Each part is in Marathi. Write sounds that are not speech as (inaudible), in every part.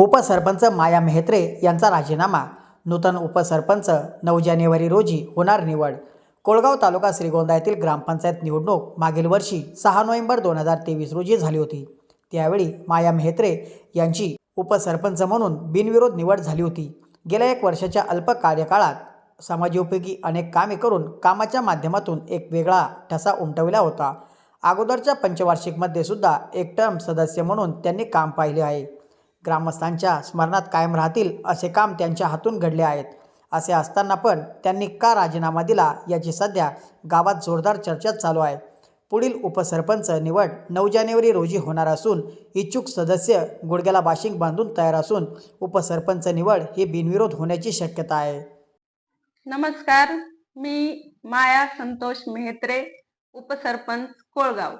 उपसरपंच माया मेहत्रे यांचा राजीनामा. नूतन उपसरपंच नऊ जानेवारी रोजी होणार निवड. कोळगाव तालुका श्रीगोंदा येथील ग्रामपंचायत निवडणूक मागील वर्षी सहा नोव्हेंबर दोन हजार तेवीस रोजी झाली होती. त्यावेळी माया मेहत्रे यांची उपसरपंच म्हणून बिनविरोध निवड झाली होती. गेल्या एक वर्षाच्या अल्प कार्यकाळात समाजोपयोगी अनेक कामे करून कामाच्या माध्यमातून एक वेगळा ठसा उमटविला होता. अगोदरच्या पंचवार्षिकमध्ये सुद्धा एक टर्म सदस्य म्हणून त्यांनी काम पाहिले आहे. ग्रामस्थांच्या स्मरणात कायम राहतील असे काम त्यांच्या हातून घडले आहेत. असे असताना पण त्यांनी का राजीनामा दिला याची सध्या गावात जोरदार चर्चा चालू आहे. पुढील उपसरपंच निवड नऊ जानेवारी रोजी होणार असून इच्छुक सदस्य गुडघ्याला बाशिंग बांधून तयार असून उपसरपंच निवड ही बिनविरोध होण्याची शक्यता आहे. नमस्कार मी माया संतोष मेहत्रे उपसरपंच कोळगाव.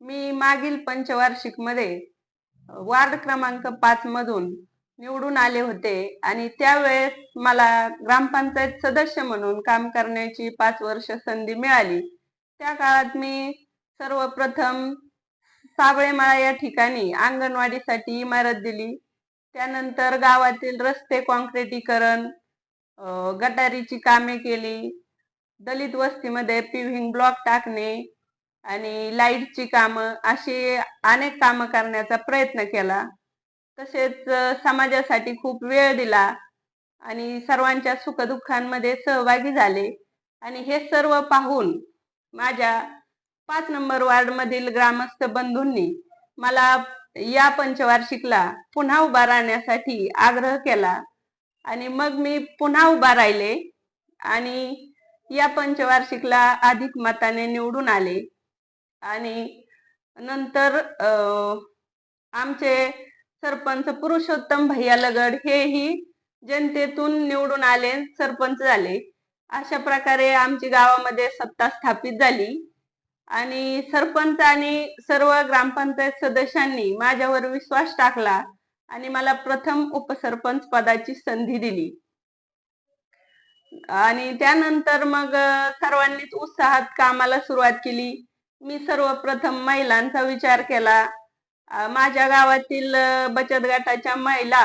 मी मागील पंचवार्षिकमध्ये वार्ड क्रमांक पाच मधून निवडून आले होते. आणि त्यावेळेस मला ग्रामपंचायत सदस्य म्हणून काम करण्याची पाच वर्ष संधी मिळाली. त्या काळात मी सर्वप्रथम साबळेमाळा या ठिकाणी अंगणवाडीसाठी इमारत दिली. त्यानंतर गावातील रस्ते कॉन्क्रिटीकरण गटारीची कामे केली. दलित वस्तीमध्ये पिव्हिंग ब्लॉक टाकणे आणि लाईटची कामं अशी अनेक कामं करण्याचा प्रयत्न केला. तसेच समाजासाठी खूप वेळ दिला आणि सर्वांच्या सुखदुःखांमध्ये सहभागी झाले. आणि हे सर्व पाहून माझ्या पाच नंबर वार्डमधील ग्रामस्थ बंधूंनी मला या पंचवार्षिकला पुन्हा उभा राहण्यासाठी आग्रह केला. आणि मग मी पुन्हा उभा राहिले आणि या पंचवार्षिकला अधिक मताने निवडून आले. आणि नंतर अं, आमचे सरपंच पुरुषोत्तम भैया लगड हेही जनतेतून निवडून आले सरपंच झाले. अशा प्रकारे आमची गावामध्ये सत्ता स्थापित झाली. आणि सरपंच आणि सर्व ग्रामपंचायत सदस्यांनी माझ्यावर विश्वास टाकला आणि मला प्रथम उपसरपंच पदाची संधी दिली. आणि त्यानंतर मग सर्वांनीच उत्साहात कामाला सुरुवात केली. मी सर्वप्रथम महिलांचा विचार केला. माझ्या गावातील बचत गटाच्या महिला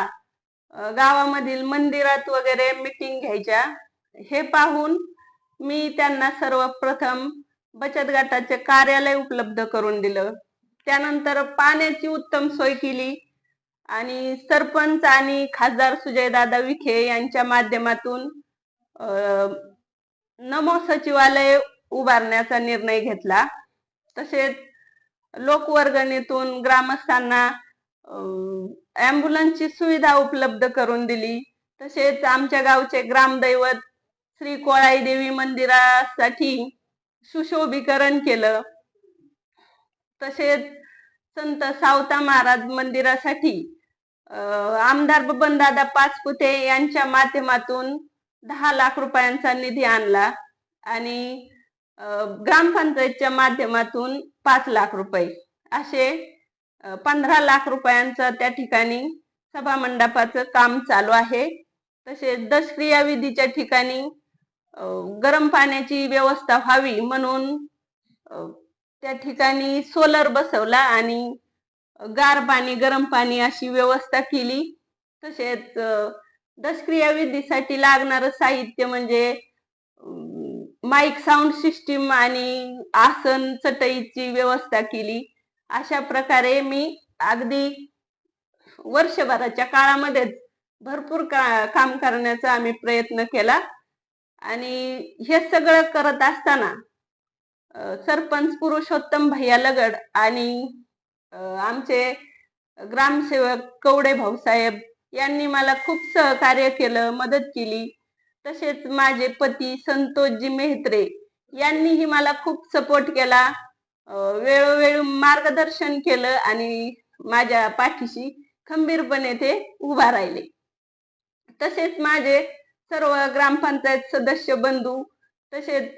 गावामधील मंदिरात वगैरे मिटिंग घ्यायच्या. हे पाहून मी त्यांना सर्वप्रथम बचत गटाचे कार्यालय उपलब्ध करून दिलं. त्यानंतर पाण्याची उत्तम सोय केली आणि सरपंच आणि खासदार सुजयदादा विखे यांच्या माध्यमातून नमो सचिवालय उभारण्याचा निर्णय घेतला. तसेच लोकवर्गणीतून ग्रामस्थांना अँब्युलन्सची सुविधा उपलब्ध करून दिली. तसेच आमच्या गावचे ग्रामदैवत श्री कोळाई देवी मंदिरासाठी सुशोभीकरण केलं. तसेच संत सावता महाराज मंदिरासाठी आमदार बबनदादा पाचपुते यांच्या माध्यमातून दहा लाख रुपयांचा निधी आणला आणि ग्रामपंचायतच्या माध्यमातून पाच लाख रुपये असे पंधरा लाख रुपयांचं त्या ठिकाणी सभा मंडपाचं काम चालू आहे. तसेच दशक्रिया विधीच्या ठिकाणी गरम पाण्याची व्यवस्था व्हावी म्हणून त्या ठिकाणी सोलर बसवला आणि गार पाणी गरम पाणी अशी व्यवस्था केली. तसेच दशक्रियाविधीसाठी दशक्रिया विधीसाठी लागणारं साहित्य म्हणजे माईक साऊंड सिस्टीम आणि आसन चटईची व्यवस्था केली. अशा प्रकारे मी अगदी वर्षभराच्या काळामध्येच भरपूर का काम करण्याचा आम्ही प्रयत्न केला. आणि हे सगळं करत असताना सरपंच पुरुषोत्तम भैया लगड आणि आमचे ग्रामसेवक कवडे भाऊसाहेब यांनी मला खूप सहकार्य केलं मदत केली. तसेच माझे पती संतोषजी मेहत्रे यांनीही मला खूप सपोर्ट केला. वेळोवेळी मार्गदर्शन केलं आणि माझ्या पाठीशी खंबीरपणे ते उभा राहिले. तसेच माझे सर्व ग्रामपंचायत सदस्य बंधू तसेच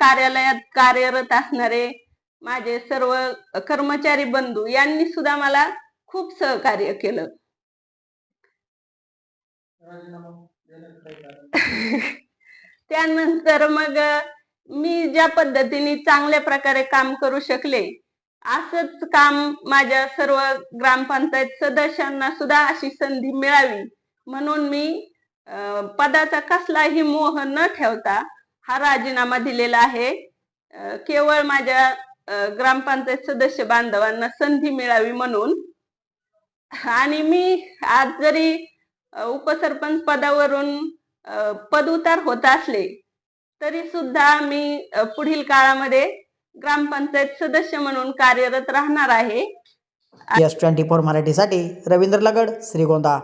कार्यालयात कार्यरत असणारे माझे सर्व कर्मचारी बंधू यांनी सुद्धा मला खूप सहकार्य केलं. (laughs) त्यानंतर मग मी ज्या पद्धतीने चांगल्या प्रकारे काम करू शकले असंच काम माझ्या सर्व ग्रामपंचायत सदस्यांना सुद्धा अशी संधी मिळावी. म्हणून मी अं, पदाचा कसलाही मोह न ठेवता हा राजीनामा दिलेला आहे. केवळ माझ्या ग्रामपंचायत सदस्य बांधवांना संधी मिळावी म्हणून. आणि मी आज जरी उपसरपंच पदावरून पदउतार होत असले तरी सुद्धा मी पुढील काळामध्ये ग्रामपंचायत सदस्य म्हणून कार्यरत राहणार आहे. एस ट्वेंटी फोर मराठीसाठी रवींद्र लगड श्रीगोंदा.